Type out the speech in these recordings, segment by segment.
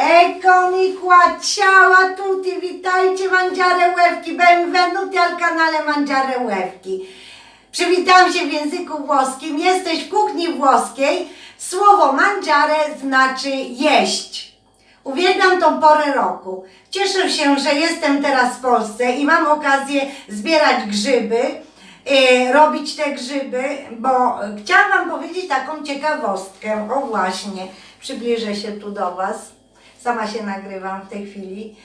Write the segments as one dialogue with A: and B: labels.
A: Eccomi qua, ciao a tutti, witajcie Mangiare Łewki, benvenuti al kanale Mangiare Łewki. Przywitam się w języku włoskim, jesteś w kuchni włoskiej. Słowo mangiare znaczy jeść. Uwielbiam tą porę roku. Cieszę się, że jestem teraz w Polsce i mam okazję zbierać grzyby, e, robić te grzyby, bo chciałam Wam powiedzieć taką ciekawostkę. O właśnie, przybliżę się tu do Was. Sama się nagrywam w tej chwili.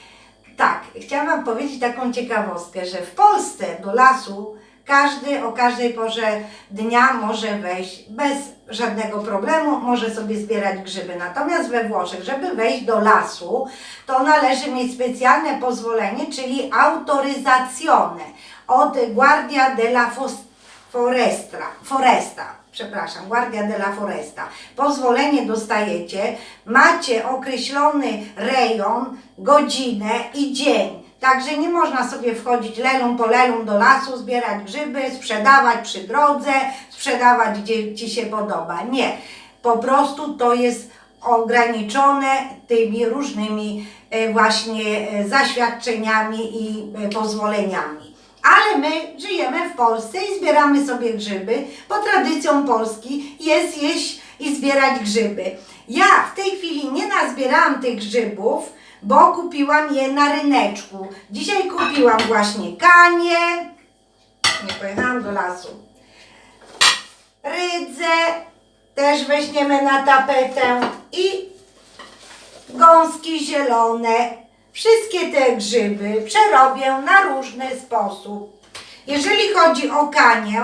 A: Tak, chciałam Wam powiedzieć taką ciekawostkę, że w Polsce do lasu każdy o każdej porze dnia może wejść bez żadnego problemu, może sobie zbierać grzyby. Natomiast we Włoszech, żeby wejść do lasu, to należy mieć specjalne pozwolenie, czyli autoryzazione od Guardia della Forestra, Foresta, przepraszam, Guardia della Foresta. Pozwolenie dostajecie, macie określony rejon, godzinę i dzień. Także nie można sobie wchodzić lelum po lelum do lasu, zbierać grzyby, sprzedawać przy drodze, sprzedawać gdzie Ci się podoba. Nie. Po prostu to jest ograniczone tymi różnymi e, właśnie e, zaświadczeniami i e, pozwoleniami. Ale my żyjemy w Polsce i zbieramy sobie grzyby, bo tradycją Polski jest jeść i zbierać grzyby. Ja w tej chwili nie nazbierałam tych grzybów, bo kupiłam je na ryneczku. Dzisiaj kupiłam właśnie kanie, nie pojechałam do lasu, rydze, też weźmiemy na tapetę i gąski zielone. Wszystkie te grzyby przerobię na różny sposób. Jeżeli chodzi o kanię,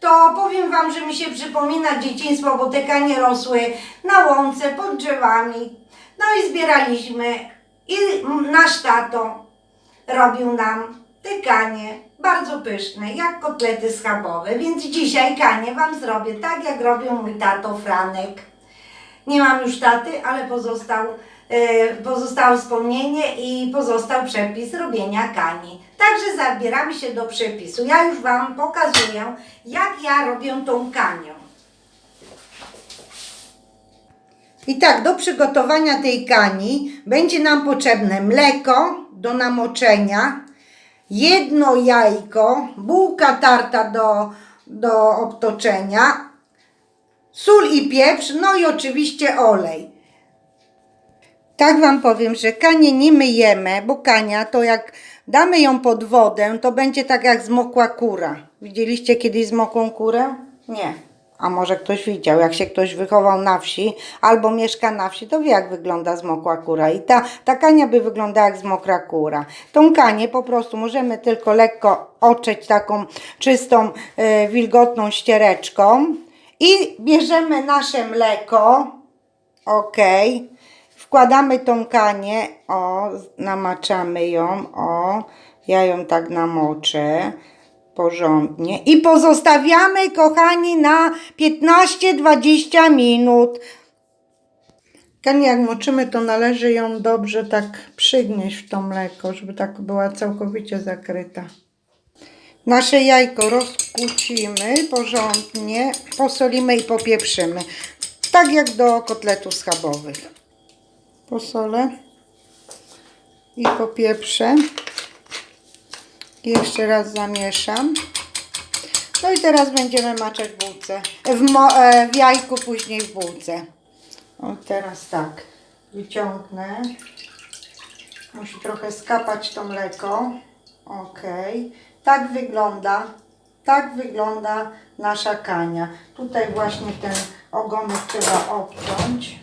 A: to powiem Wam, że mi się przypomina dzieciństwo, bo te kanie rosły na łące, pod drzewami. No i zbieraliśmy i nasz tato robił nam te kanie bardzo pyszne, jak kotlety schabowe, więc dzisiaj kanie Wam zrobię tak, jak robił mój tato Franek. Nie mam już taty, ale pozostał, pozostało wspomnienie i pozostał przepis robienia kani. Także zabieramy się do przepisu. Ja już Wam pokazuję, jak ja robię tą kanię. I tak, do przygotowania tej kani będzie nam potrzebne mleko do namoczenia, jedno jajko, bułka tarta do, do obtoczenia, sól i pieprz, no i oczywiście olej. Tak Wam powiem, że kanie nie myjemy, bo kania to jak damy ją pod wodę, to będzie tak jak zmokła kura. Widzieliście kiedyś zmokłą kurę? Nie. A może ktoś widział, jak się ktoś wychował na wsi albo mieszka na wsi, to wie jak wygląda zmokła kura. I ta, ta kania by wyglądała jak zmokra kura. Tą kanię po prostu możemy tylko lekko oczeć taką czystą, e, wilgotną ściereczką. I bierzemy nasze mleko. Ok. Wkładamy tą kanię, o, namaczamy ją, o, ja ją tak namoczę porządnie i pozostawiamy, kochani, na 15-20 minut. Kanię jak moczymy, to należy ją dobrze tak przygnieść w to mleko, żeby tak była całkowicie zakryta. Nasze jajko rozkucimy porządnie, posolimy i popieprzymy. Tak jak do kotletów schabowych. Posolę i popieprzę. I Jeszcze raz zamieszam. No i teraz będziemy maczać w bułce. W, e, w jajku, później w bułce. O teraz tak. Wyciągnę. Musi trochę skapać to mleko. Ok. Tak wygląda. Tak wygląda nasza kania. Tutaj właśnie ten ogonek trzeba obciąć.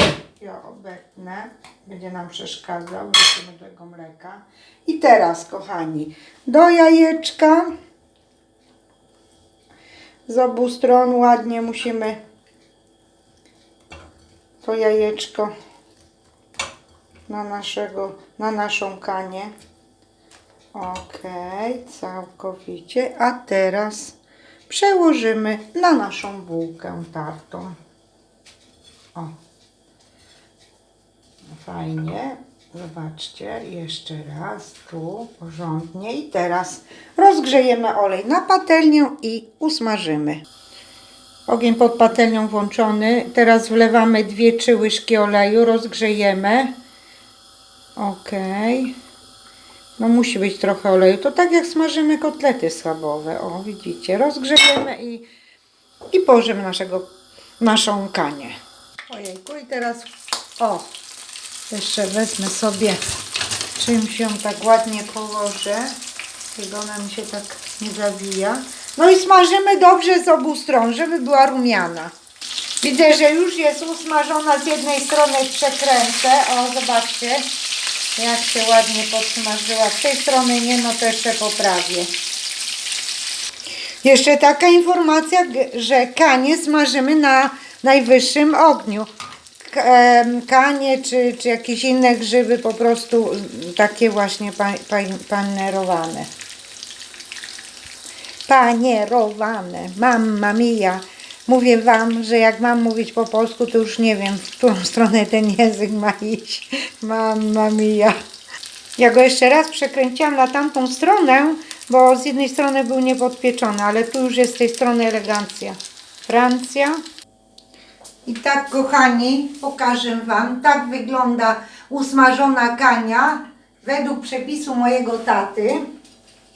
A: Ja obetnę. Będzie nam przeszkadzał. Wrócimy do tego mleka. I teraz, kochani, do jajeczka. Z obu stron ładnie musimy to jajeczko na, naszego, na naszą kanię. Ok, całkowicie. A teraz przełożymy na naszą bułkę tartą. O. Fajnie. Zobaczcie, jeszcze raz tu porządnie i teraz rozgrzejemy olej na patelnię i usmażymy. Ogień pod patelnią włączony. Teraz wlewamy 2-3 łyżki oleju, rozgrzejemy Okej. No musi być trochę oleju. To tak jak smażymy kotlety schabowe. O, widzicie. Rozgrzebiemy i, i położymy naszego, naszą kanię. Ojejku i teraz o, jeszcze wezmę sobie czymś ją tak ładnie położę. Żeby ona mi się tak nie zawija. No i smażymy dobrze z obu stron, żeby była rumiana. Widzę, że już jest usmażona z jednej strony przekręcę. O, zobaczcie, jak się ładnie podsmażyła. Z tej strony nie, no to jeszcze poprawię. Jeszcze taka informacja, że kanie smażymy na najwyższym ogniu. Kanie czy, czy jakieś inne grzyby po prostu takie właśnie pa, pa, panerowane. Panierowane. Mamma mia. Mówię wam, że jak mam mówić po polsku, to już nie wiem, w którą stronę ten język ma iść. Mamma mia. Ja go jeszcze raz przekręciłam na tamtą stronę, bo z jednej strony był niepodpieczony, ale tu już jest z tej strony elegancja. Francja. I tak, kochani, pokażę Wam, tak wygląda usmażona kania według przepisu mojego taty,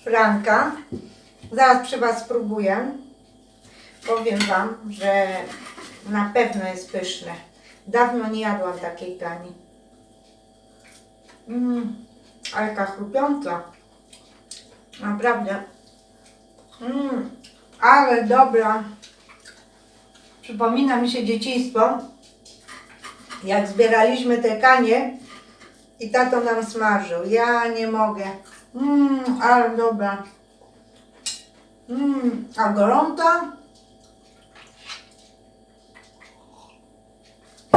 A: Franka. Zaraz przy Was spróbuję. Powiem Wam, że na pewno jest pyszne. Dawno nie jadłam takiej kani. Mmm, ale jaka chrupiąca. Naprawdę. Mmm, ale dobra. Przypomina mi się dzieciństwo, jak zbieraliśmy te kanie i tato nam smażył. Ja nie mogę. Mmm, ale dobra. Mmm, a gorąca?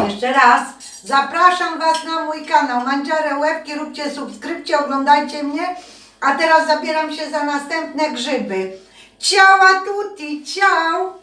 A: Jeszcze raz zapraszam Was na mój kanał Mandziare Łebki, róbcie subskrypcję, oglądajcie mnie. A teraz zabieram się za następne grzyby. Ciao a tutti, ciao!